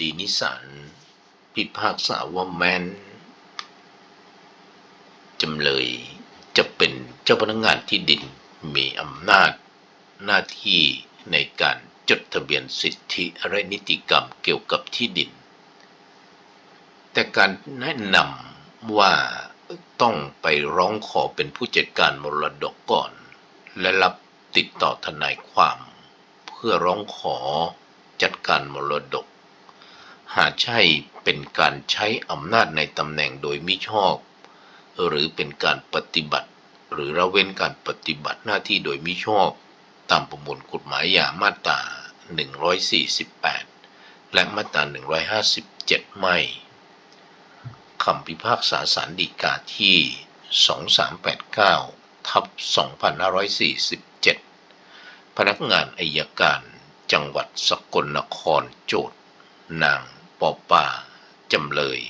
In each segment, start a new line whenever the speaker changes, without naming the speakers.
ดีนิสานพิพากษาว่าแม้นจำเลยจะเป็นเจ้าพนักงานที่ดินมีอำนาจ หน้าที่ในการจดทะเบียนสิทธิและนิติกรรมเกี่ยวกับที่ดิน แต่การแนะนำว่าต้องไปร้องขอเป็นผู้จัดการมรดกก่อน และรับติดต่อทนายความ เพื่อร้องขอจัดการมรดก หากใช่เป็นการใช้อำนาจในตำแหน่งโดยมิชอบ หรือเป็นการปฏิบัติ หรือละเว้นการปฏิบัติหน้าที่โดยมิชอบ ตามประมวลกฎหมายยามาตรา 148 และมาตรา 157 ไม่ คำพิพากษาสารดีกาที่ 2389 ทับ 2547 พนักงานอายการจังหวัดสกลนครโจทย์นาง ปอป่า จำเลย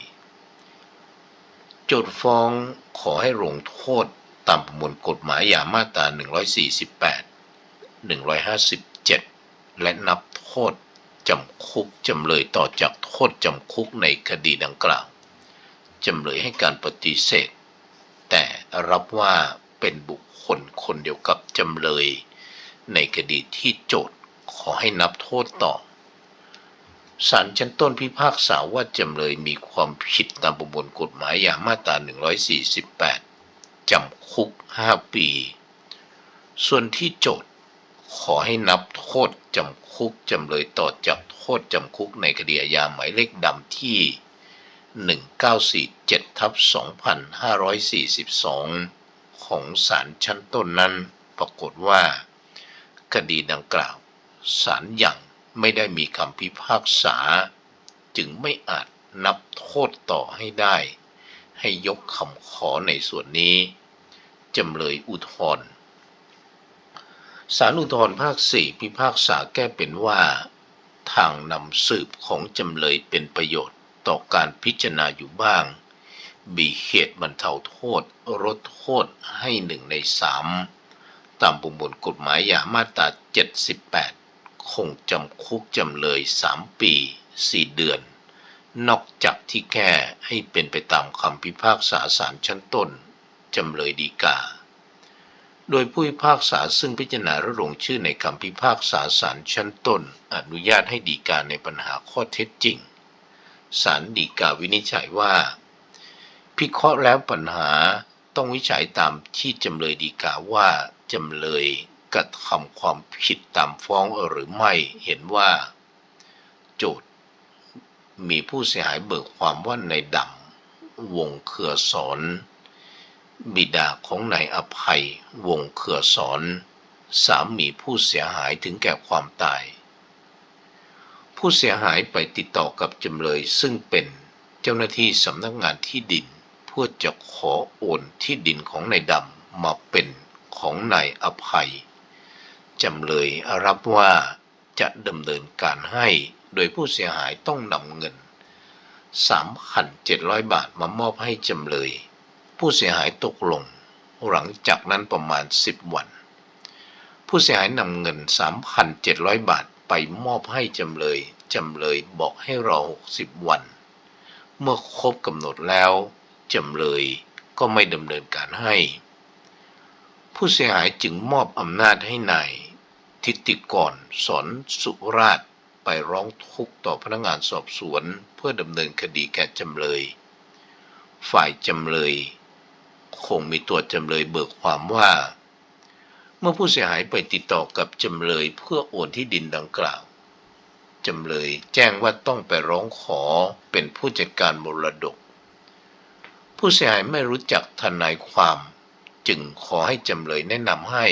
โจทฟ้องขอให้ลงโทษตามประมวลกฎหมายยามาตรา 148 157 และนับโทษจำคุกจำเลยต่อจากโทษจำคุกในคดีดังกล่าว จำเลยให้การปฏิเสธ แต่รับว่าเป็นบุคคลคนเดียวกับจำเลย ในคดีที่โจทย์ขอให้นับโทษต่อ ศาลชั้นต้นพิพากษาว่าจำเลยมีความผิดตามประมวลกฎหมายอย่างมาตรา 148 จำคุก 5 ปี ส่วนที่โจทย์ขอให้นับโทษจำคุกจำเลยต่อจากโทษจำคุกในคดีอาญาหมายเลขดำที่ 1947ทับ2542 ของศาลชั้นต้นนั้นปรากฏว่า คดีดังกล่าวศาลยัง ไม่ได้มีคำพิพากษา จึงไม่อาจนับโทษต่อให้ได้ ให้ยกคำขอในส่วนนี้ จำเลยอุทธรณ์ศาลอุทธรณ์ภาคสี่พิพากษาแก้เป็นว่า ทางนำสืบของจำเลยเป็นประโยชน์ต่อการพิจารณาอยู่บ้าง มีเหตุบรรเทาโทษลดโทษให้หนึ่งในสามตามประมวลกฎหมายยามาตรา 78 คงจำคุกจำเลย3ปี4เดือน นอกจากที่แก้ให้เป็นไปตามคำพิพากษาศาลชั้นต้นจำเลยดีกา โดยผู้พิพากษาซึ่งพิจารณาและลงชื่อในคำพิพากษาศาลชั้นต้น อนุญาตให้ดีกาในปัญหาข้อเท็จจริงศาลดีกาวินิจฉัยว่า พิเคราะห์แล้วปัญหาต้องวิจัยตามที่จำเลยดีกาว่าจำเลย กระทำความผิดตามฟ้องหรือไม่เห็นว่า โจทย์มีผู้เสียหายเบิกความว่าในดำวงเขือสอน บิดาของนายอภัย วงเขือสอน สามีผู้เสียหายถึงแก่ความตาย ผู้เสียหายไปติดต่อกับจำเลยซึ่งเป็นเจ้าหน้าที่สำนักงานที่ดินเพื่อจะขอโอนที่ดินของนายดำมาเป็นของนายอภัย จำเลยรับว่าจะดำเนินการให้โดยผู้เสียหายต้องนำเงิน 3,700 บาทมามอบให้จำเลย ผู้เสียหายตกลง หลังจากนั้นประมาณ 10 วัน ผู้เสียหายนำเงิน 3,700 บาทไปมอบให้จำเลย จำเลยบอกให้รอ 60 วัน เมื่อครบกำหนดแล้ว จำเลยก็ไม่ดำเนินการให้ ผู้เสียหายจึงมอบอำนาจให้นาย ทิติกรสอนสุราชไปร้องทุกข์ต่อพนักงานสอบสวนเพื่อดำเนินคดีแก่จำเลย ฝ่ายจำเลย คงมีตัวจำเลยเบิกความว่า เมื่อผู้เสียหายไปติดต่อกับจำเลยเพื่อโอนที่ดินดังกล่าวจำเลยแจ้งว่าต้องไปร้องขอเป็นผู้จัดการมรดก ผู้เสียหายไม่รู้จักทนายความ จึงขอให้จำเลยแนะนำให้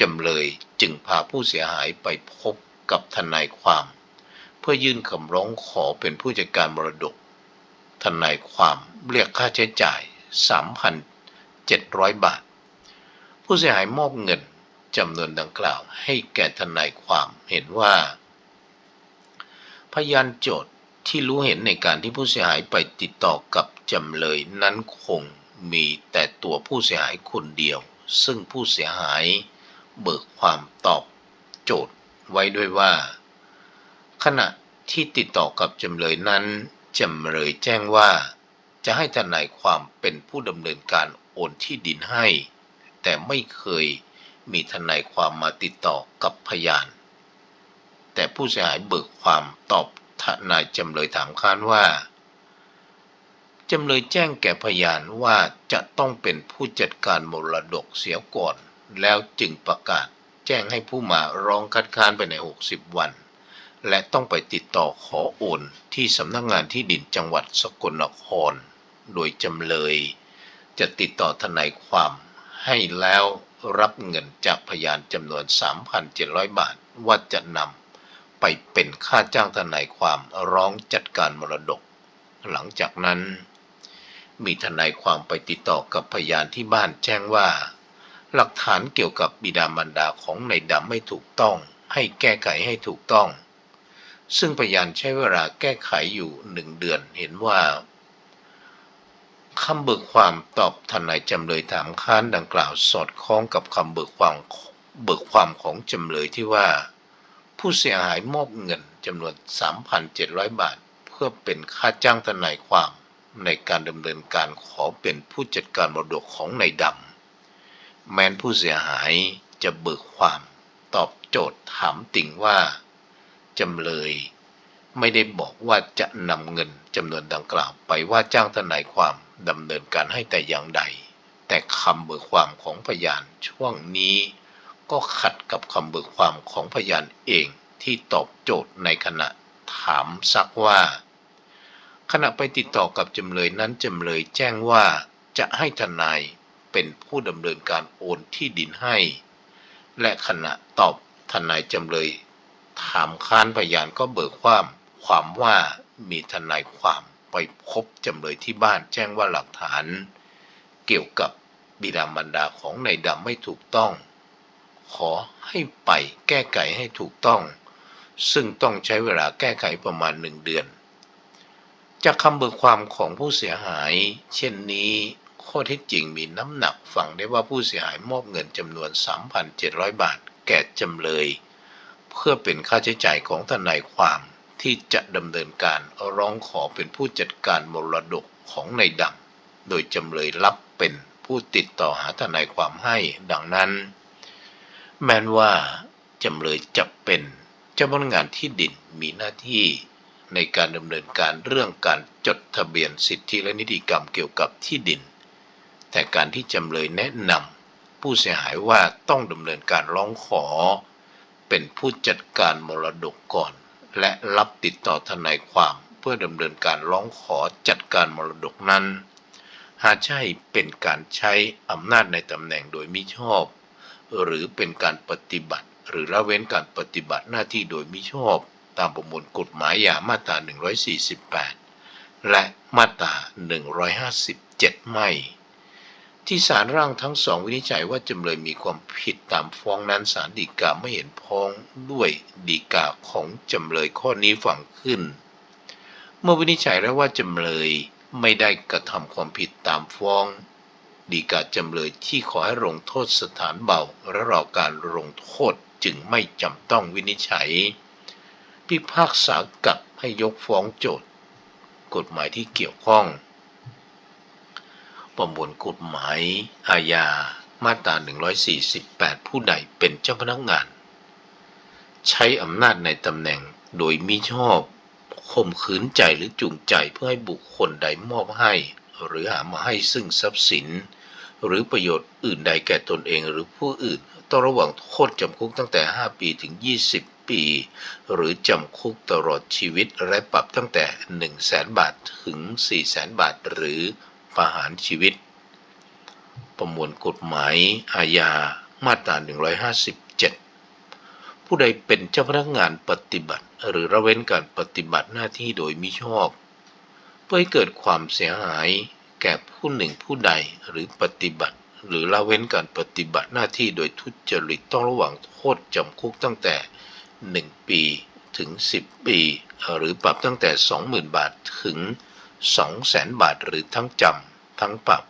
จำเลยจึงพาผู้เสียหายไปพบกับทนายความ เพื่อยื่นคำร้องขอเป็นผู้จัดการมรดก ทนายความเรียกค่าใช้จ่าย 3,700 บาท ผู้เสียหายมอบเงินจำนวนดังกล่าว ให้แก่ทนายความเห็นว่า พยานโจทย์ที่รู้เห็นในการที่ผู้เสียหายไปติดต่อกับจำเลยนั้นคงมีแต่ตัวผู้เสียหายคนเดียว ซึ่งผู้เสียหาย เบิกความตอบโจทย์ไว้ด้วยว่า ขณะที่ติดต่อกับจำเลยนั้นจำเลยแจ้งว่า จะให้ทนายความเป็นผู้ดำเนินการโอนที่ดินให้ แต่ไม่เคยมีทนายความมาติดต่อกับพยาน แต่ผู้เสียหายเบิกความตอบทนายจำเลยถามค้านว่าจำเลยแจ้งแก่พยานว่าจะต้องเป็นผู้จัดการมรดกเสียก่อน แล้วจึงประกาศแจ้งให้ผู้มาร้องคัดค้านไปใน 60 วัน และต้องไปติดต่อขอโอนที่สำนักงานที่ดินจังหวัดสกลนคร โดยจำเลย จะติดต่อทนายความให้แล้วรับเงินจากพยานจำนวน 3,700 บาทว่าจะนำไปเป็นค่าจ้างทนายความร้องจัดการมรดก หลังจากนั้น มีทนายความไปติดต่อกับพยานที่บ้านแจ้งว่า หลักฐานเกี่ยวกับบิดามารดาของนายดำไม่ถูกต้อง ให้แก้ไขให้ถูกต้อง ซึ่งพยานใช้เวลาแก้ไขอยู่หนึ่งเดือนเห็นว่าคำเบิกความตอบทนายจำเลยถามค้านดังกล่าวสอดคล้องกับคำเบิกความเบิกความของจำเลยที่ว่า ผู้เสียหายมอบเงินจำนวน 3,700 บาท เพื่อเป็นค่าจ้างทนายความในการดำเนินการขอเป็นผู้จัดการมรดกของนายดำ แม้นผู้เสียหายจะเบิกความตอบโจทย์ถามติ่งว่า จำเลย ไม่ได้บอกว่าจะนำเงินจำนวนดังกล่าวไปว่าจ้างทนายความดำเนินการให้แต่อย่างใด แต่คำเบิกความของพยานช่วงนี้ ก็ขัดกับคำเบิกความของพยานเองที่ตอบโจทย์ในขณะถามซักว่า ขณะไปติดต่อกับจำเลยนั้นจำเลยแจ้งว่าจะให้ทนาย เป็นผู้ดำเนินการโอนที่ดินให้ และขณะตอบทนายจำเลย ถามค้านพยานก็เบิกความความว่ามีทนายความไปพบจำเลยที่บ้านแจ้งว่าหลักฐาน เกี่ยวกับบิดามารดาของนายดำไม่ถูกต้อง ขอให้ไปแก้ไขให้ถูกต้อง ซึ่งต้องใช้เวลาแก้ไขประมาณหนึ่งเดือน จากคำเบิกความของผู้เสียหาย เช่นนี้ ข้อเท็จจริงมีน้ำหนักฝังได้ว่าผู้เสียหายมอบเงินจำนวน 3,700 บาท แก่จำเลย เพื่อเป็นค่าใช้จ่ายของทนายความที่จะดำเนินการร้องขอเป็นผู้จัดการมรดกของนายดำโดยจำเลยรับเป็นผู้ติดต่อหาทนายความให้ดังนั้น แม้นว่าจำเลยจะเป็นเจ้าพนักงานที่ดินมีหน้าที่ในการดำเนินการเรื่องการจดทะเบียนสิทธิและนิติกรรมเกี่ยวกับที่ดิน แต่การที่จำเลยแนะนำผู้เสียหายว่าต้องดำเนินการร้องขอ เป็นผู้จัดการมรดกก่อน และรับติดต่อทนายความเพื่อดำเนินการร้องขอจัดการมรดกนั้น หากใช่เป็นการใช้อำนาจในตำแหน่งโดยมิชอบ หรือเป็นการปฏิบัติ หรือละเว้นการปฏิบัติหน้าที่โดยมิชอบ ตามประมวลกฎหมายยามาตรา 148 และมาตรา 157 ไม่ ที่ศาลร่างทั้งสองวินิจฉัยว่าจำเลยมีความผิดตามฟ้องนั้นศาลฎีกาไม่เห็นพ้องด้วยฎีกาของจำเลยข้อนี้ฝังขึ้น เมื่อวินิจฉัยแล้วว่าจำเลยไม่ได้กระทำความผิดตามฟ้องฎีกาจำเลยที่ขอให้ลงโทษสถานเบาและรอการลงโทษจึงไม่จำต้องวินิจฉัย พิพากษากับให้ยกฟ้องโจทย์ กฎหมายที่เกี่ยวข้อง ประมวลกฎหมายอาญามาตรา 148 ผู้ใดเป็นเจ้าพนักงาน ใช้อำนาจในตำแหน่งโดยมิชอบข่มขืนใจหรือจูงใจเพื่อให้บุคคลใดมอบให้ หรือหามาให้ซึ่งทรัพย์สิน หรือประโยชน์อื่นใดแก่ตนเองหรือผู้อื่น ต้องระว่างโทษจำคุกตั้งแต่ 5 ปีถึง 20 ปี หรือจำคุกตลอดชีวิตและปรับตั้งแต่ 1 0 0 0 0แสนบาทถึง 4 0 0แสนบาท หรือ ประหารชีวิต ประมวลกฎหมายอาญามาตรา 157 ผู้ใดเป็นเจ้าพนักงานปฏิบัติ หรือระเว้นการปฏิบัติหน้าที่โดยมิชอบ เพื่อให้เกิดความเสียหายแก่ผู้หนึ่งผู้ใดหรือปฏิบัติ หรือละเว้นการปฏิบัติหน้าที่โดยทุจริตต้องระหว่างโทษจำคุกตั้งแต่ 1 ปีถึง 10 ปี หรือปรับตั้งแต่ 20,000 บาทถึง 2 0 0แสนบาทหรือทั้งจำทั้งปรับ